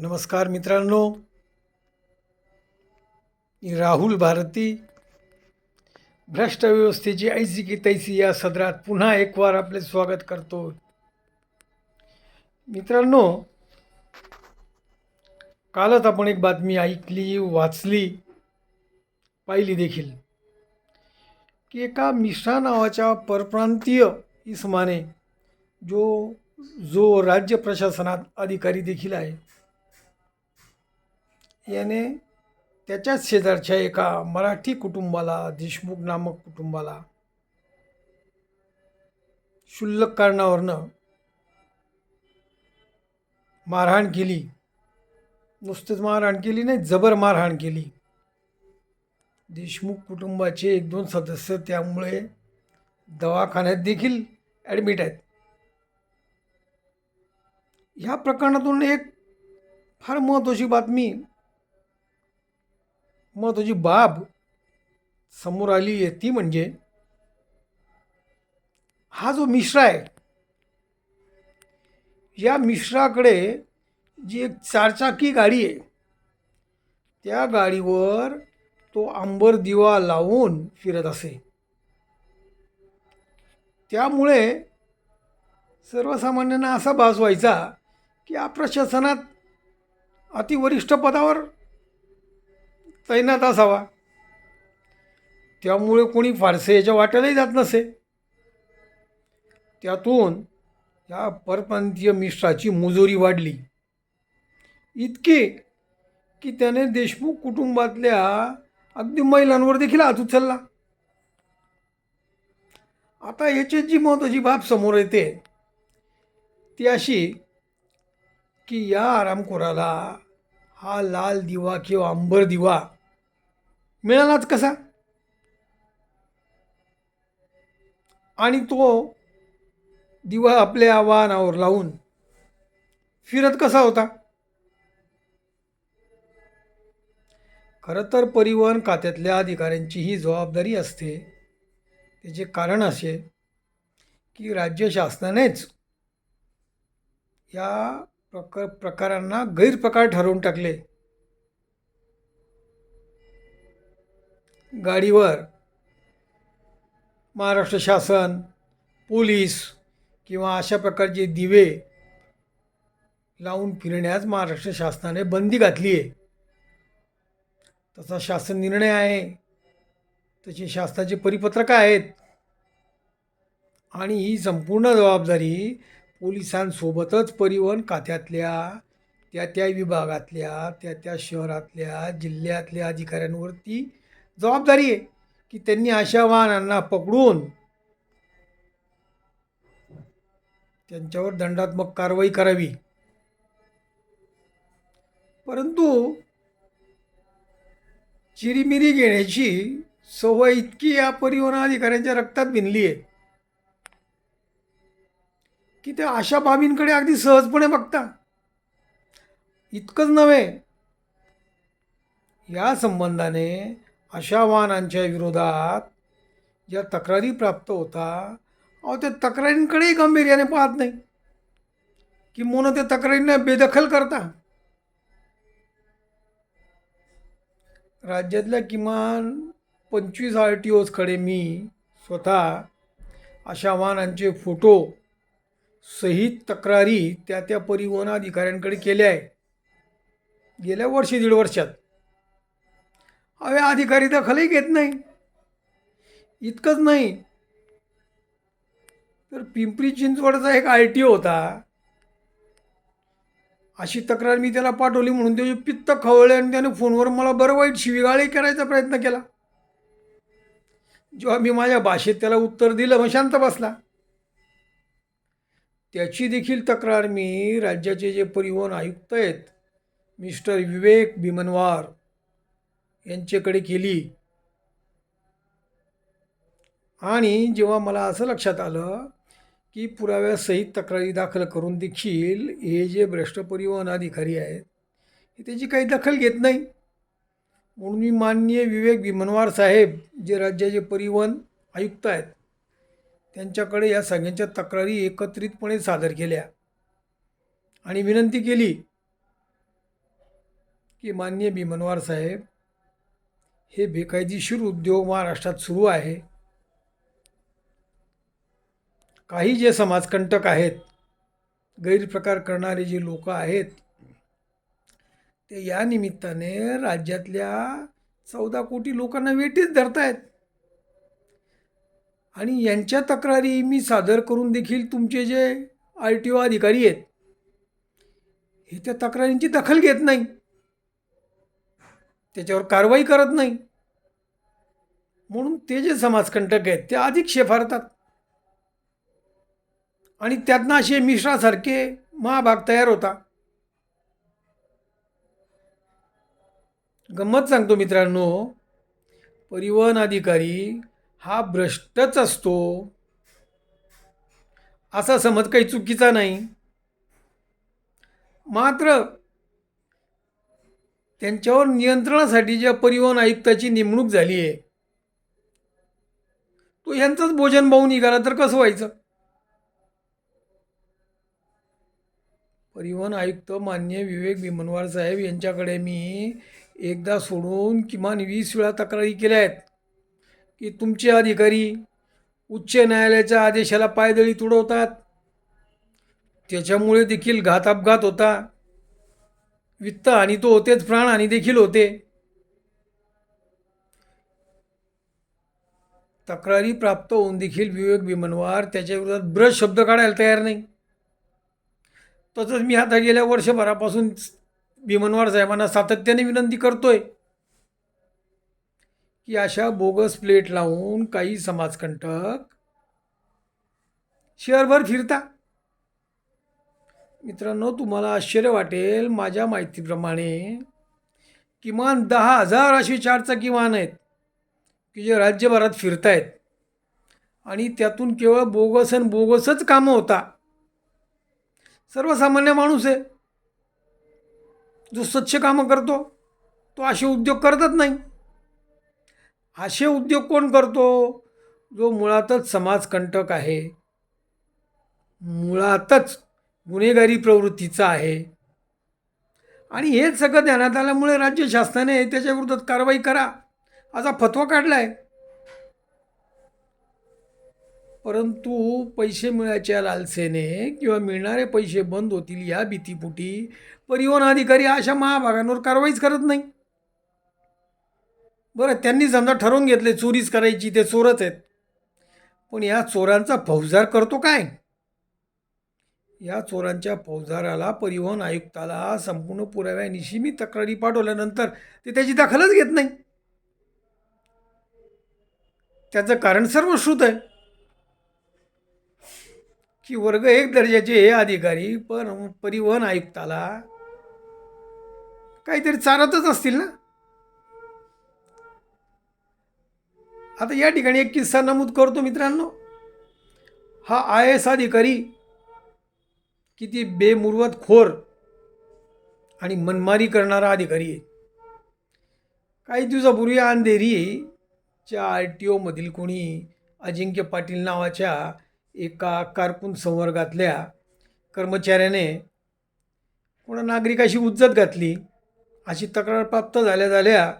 नमस्कार मित्रांनो. राहुल भारती. भ्रष्ट व्यवस्थेची ऐसी की तैसी या सदरात पुन्हा एक वार आपले स्वागत करतो. मित्रांनो कालच आपण एक बातमी ऐकली वाचली पाहिली देखील. की एका मिश्रा नावाच्या परप्रांतीय इसमाने जो जो राज्य प्रशासनात अधिकारी देखील आहे याने त्याच्याच शेजारच्या एका मराठी कुटुंबाला देशमुख नामक कुटुंबाला क्षुल्लक कारणावरनं मारहाण केली. नुसतीच मारहाण केली नाही जबर मारहाण केली. देशमुख कुटुंबाचे एक दोन सदस्य त्यामुळे दवाखान्यात देखील ॲडमिट आहेत. ह्या प्रकरणातून एक फार महत्त्वाची बातमी महत्त्वाची बाब समोर आली आहे ती म्हणजे हा जो मिश्रा आहे या मिश्राकडे जी एक चारचाकी गाडी आहे त्या गाडीवर तो आंबर दिवा लावून फिरत असे. त्यामुळे सर्वसामान्यांना असा भास व्हायचा की या प्रशासनात अतिवरिष्ठ पदावर तैनात असावा. त्यामुळे कोणी फारसे याच्या वाट्यालाही जात नसे. त्यातून या परप्रांतीय मिश्राची मुजोरी वाढली. इतकी की त्याने देशमुख कुटुंबातल्या अगदी महिलांवर देखील हात उचलला. आता याची जी महत्त्वाची बाब समोर येते ती अशी की या आरामखोराला हा लाल दिवा किंवा अंबर दिवा मिळालाच कसा? आणि तो दिवा आपल्या वाहनावर लावून फिरत कसा होता? खरं तर परिवहन खात्यातल्या अधिकाऱ्यांची ही जबाबदारी असते. त्याचे कारण असे की राज्य शासनानेच या प्रकार प्रकारांना गैरप्रकार ठरवून टाकले. गाडीवर महाराष्ट्र शासन पोलीस किंवा अशा प्रकारचे दिवे लावून फिरण्यास महाराष्ट्र शासनाने बंदी घातली आहे. तसा शासन निर्णय आहे. तसे शासनाचे परिपत्रक आहेत. आणि ही संपूर्ण जबाबदारी पोलिसांसोबतच परिवहन खात्यातल्या त्या त्या विभागातल्या त्या त्या शहरातल्या जिल्ह्यातल्या अधिकाऱ्यांवरती जबाबदारी आहे की त्यांनी अशा वाहनांना पकडून त्यांच्यावर दंडात्मक कारवाई करावी. परंतु चिरीमिरी घेण्याची सवय इतकी या परिवहन अधिकाऱ्यांच्या रक्तात भिनली आहे की ते अशा बाबींकडे अगदी सहजपणे बघता. इतकंच नव्हे या संबंधाने अशा वाहनांच्या विरोधात ज्या तक्रारी प्राप्त होता अहो त्या तक्रारींकडेही गंभीर्याने पाहत नाही. की त्या तक्रारींना बेदखल करता. राज्यातल्या किमान पंचवीस आर टी ओजकडे मी स्वतः अशा वाहनांचे फोटो सहित तक्रारी त्या त्या परिवहन अधिकाऱ्यांकडे केल्या आहे गेल्या वर्षी दीड वर्षात. अवे अधिकारी दखलही घेत नाही. इतकंच नाही. तर पिंपरी चिंचवडचा एक आय टी होता. अशी तक्रार मी त्याला पाठवली म्हणून त्याचे पित्त खवळले आणि त्याने फोनवर मला बरं वाईट शिवीगाळही करायचा प्रयत्न केला. जेव्हा मी माझ्या भाषेत त्याला उत्तर दिलं मग शांत बसला. त्याची देखील तक्रार मी राज्याचे जे परिवहन आयुक्त आहेत मिस्टर विवेक भीमनवार यांच्याकडे केली आणि जेव्हा मला असं लक्षात आलं की पुराव्यासहित तक्रारी दाखल करून देखील हे जे भ्रष्ट परिवहन अधिकारी आहेत हे त्याची काही दखल घेत नाही. म्हणून मी माननीय विवेक भीमनवार साहेब जे राज्याचे परिवहन आयुक्त आहेत त्यांच्याकडे या सगळ्यांच्या तक्रारी एकत्रितपणे सादर केल्या. आणि विनंती केली की माननीय भीमनवार साहेब हे बेकायदेशीर उद्योग महाराष्ट्रात सुरू आहे. काही जे समाजकंटक आहेत गैरप्रकार करणारे जे लोक आहेत ते या निमित्ताने राज्यातल्या चौदा कोटी लोकांना वेटीच धरतायत. आणि यांच्या तक्रारी मी सादर करून देखील तुमचे जे आर टी ओ अधिकारी आहेत हे त्या तक्रारींची दखल घेत नाही त्याच्यावर कारवाई करत नाही. म्हणून ते जे समाजकंटक आहेत ते अधिक शेफारतात. आणि त्यातनं असे मिश्रासारखे महाभाग तयार होता. गंमत सांगतो मित्रांनो परिवहन अधिकारी हा भ्रष्टच असतो. असा समज काही चुकीचा नाही. मात्र त्यांच्यावर नियंत्रणासाठी ज्या परिवहन आयुक्ताची नेमणूक झाली आहे तो यांचंच भोजन भाऊ निघाला तर कसं व्हायचं? परिवहन आयुक्त मान्य विवेक भीमनवार साहेब यांच्याकडे मी एकदा सोडून किमान वीस वेळा तक्रारी केल्या आहेत की तुमचे अधिकारी उच्च न्यायालयाच्या आदेशाला पायदळी तुडवतात. त्याच्यामुळे देखील घात अपघात होता. वित्त आणि तो होतेच प्राण आणि देखील होते. तक्रारी प्राप्त होऊन देखील विवेक विमनवार त्याच्या विरोधात ब्रश शब्द काढायला तयार नाही. तसंच मी आता गेल्या वर्षभरापासून भीमनवार साहेबांना सातत्याने विनंती करतोय की अशा बोगस प्लेट लावून काही समाजकंटक शहरभर फिरता. मित्रांनो तुम्हाला आश्चर्य वाटेल माझ्या माहितीप्रमाणे किमान दहा हजार अशी चारचाकी वाहन आहेत की जे राज्यभरात फिरतायत. आणि त्यातून केवळ बोगस आणि बोगसच कामं होता. सर्वसामान्य माणूस आहे. जो स्वच्छ कामं करतो तो असे उद्योग करतच नाही. असे उद्योग कोण करतो? जो मुळातच समाजकंटक आहे. मुळातच. गुन्हेगारी प्रवृत्तीचा आहे. आणि हेच सगळं ध्यानात आल्यामुळे राज्य शासनाने त्याच्या कारवाई करा असा फतवा काढला आहे परंतु पैसे मिळायच्या लालसेने किंवा मिळणारे पैसे बंद होतील या भीतीपुटी परिवहन अधिकारी अशा महाभागांवर कारवाईच करत नाही. बरं त्यांनी समजा ठरवून घेतले चोरीच करायची ते चोरच आहेत. पण या चोरांचा फौजदार करतो काय? या चोरांच्या फौजदाराला परिवहन आयुक्ताला संपूर्ण पुराव्यानिशी मी तक्रारी पाठवल्यानंतर ते त्याची दखलच घेत नाही. त्याचं कारण सर्वश्रुत आहे. की वर्ग एक दर्जाचे हे अधिकारी पण परिवहन आयुक्ताला काहीतरी चालतच असतील ना? आता या ठिकाणी एक किस्सा नमूद करतो मित्रांनो. हा आय एस अधिकारी किती बेमुरवत खोर आणि मनमारी करणारा अधिकारी आहे. काही दिवसापूर्वी अंधेरीच्या आर टी ओमधील कोणी अजिंक्य पाटील नावाच्या एका कारकून संवर्गातल्या कर्मचाऱ्याने कोणा नागरिकाशी उज्जत घातली अशी तक्रार प्राप्त झाल्या झाल्या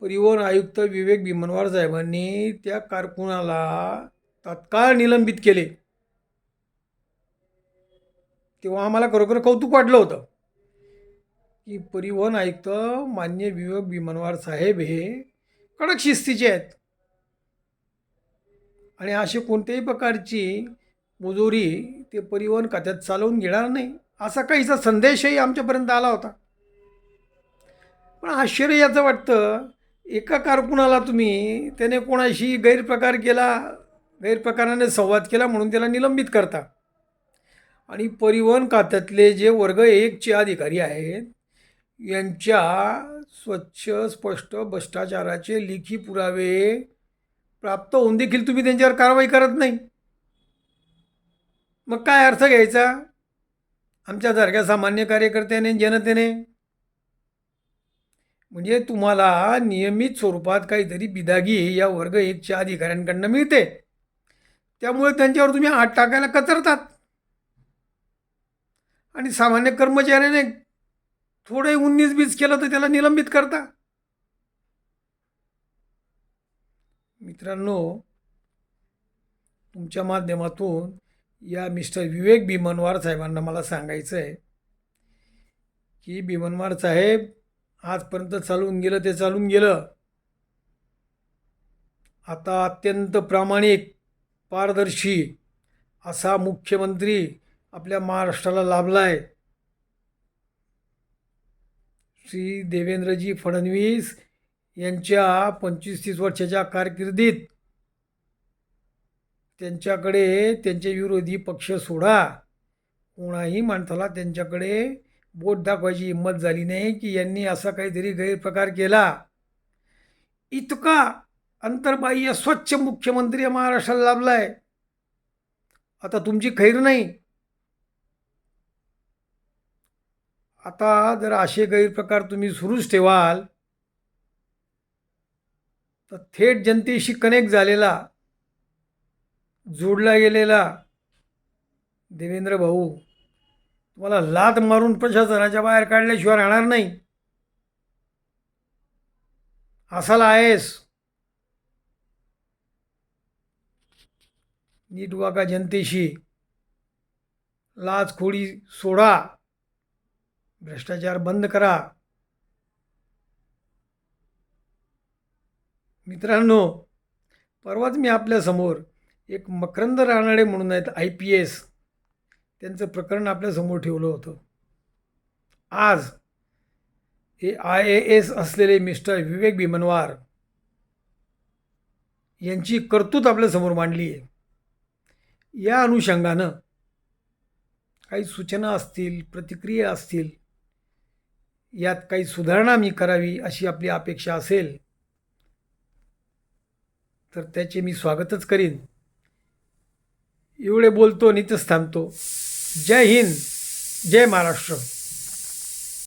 परिवहन आयुक्त विवेक भीमनवार साहेबांनी त्या कारकुनाला तात्काळ निलंबित केले. तेव्हा आम्हाला खरोखर कौतुक वाटलं होतं. की परिवहन आयुक्त मान्य विवेक भीमनवार साहेब हे कडक शिस्तीचे आहेत. आणि अशी कोणत्याही प्रकारची मुजोरी ते परिवहन खात्यात चालवून घेणार नाही असा काहीचा संदेशही आमच्यापर्यंत आला होता. पण आश्चर्य याचं वाटतं एका कारकुनाला तुम्ही त्याने कोणाशी गैरप्रकार केला गैरप्रकाराने संवाद केला म्हणून त्याला निलंबित करता. आणि परिवहन खात्यातले जे वर्ग एकचे अधिकारी आहेत यांच्या स्वच्छ स्पष्ट भ्रष्टाचाराचे लेखी पुरावे प्राप्त होऊन देखील तुम्ही त्यांच्यावर कारवाई करत नाही. मग काय अर्थ घ्यायचा? आमच्यासारख्या सामान्य कार्यकर्त्याने जनतेने. म्हणजे तुम्हाला नियमित स्वरूपात काहीतरी बिदागी या वर्ग एकच्या अधिकाऱ्यांकडनं मिळते. त्यामुळे त्यांच्यावर तुम्ही हात टाकायला कचरतात. आणि सामान्य कर्मचाऱ्याने थोडे उन्नीस बीस केलं तर त्याला निलंबित करता. मित्रांनो तुमच्या माध्यमातून या मिस्टर विवेक भीमनवार साहेबांना मला सांगायचं आहे की भीमनवार साहेब आजपर्यंत चालून गेलं ते चालून गेलं. आता अत्यंत प्रामाणिक पारदर्शी असा मुख्यमंत्री आपल्या महाराष्ट्राला लाभला आहे श्री देवेंद्रजी फडणवीस यांच्या पंचवीस तीस वर्षाच्या कारकिर्दीत त्यांच्याकडे त्यांचे विरोधी पक्ष सोडा. कोणाही माणसाला त्यांच्याकडे बोट दाखवायची हिंमत झाली नाही की यांनी असा काहीतरी गैरप्रकार केला. इतका अंतर्बाह्य स्वच्छ मुख्यमंत्री महाराष्ट्राला लाभला आहे आता तुमची खैर नाही. आता जर असे गैरप्रकार तुम्ही सुरूच ठेवाल तर थेट जनतेशी कनेक्ट झालेला जोडला गेलेला देवेंद्र भाऊ तुम्हाला लात मारून प्रशासनाच्या बाहेर काढल्याशिवाय राहणार नाही. असाला आहेस नीट वागा जनतेशी. लाचखोडी सोडा. भ्रष्टाचार बंद करा. मित्रांनो परवाच मी आपल्यासमोर एक मकरंद रानडे म्हणून आहेत आय पी एस. त्यांचं प्रकरण आपल्यासमोर ठेवलं होतं. आज हे आय ए एस असलेले मिस्टर विवेक भीमनवार यांची कर्तूत आपल्यासमोर मांडली आहे. या अनुषंगानं काही सूचना असतील प्रतिक्रिया असतील यात काही सुधारणा मी करावी अशी आपली अपेक्षा असेल तर त्याचे मी स्वागतच करीन. एवढे बोलतो नितच थांबतो. जय हिंद जय महाराष्ट्र.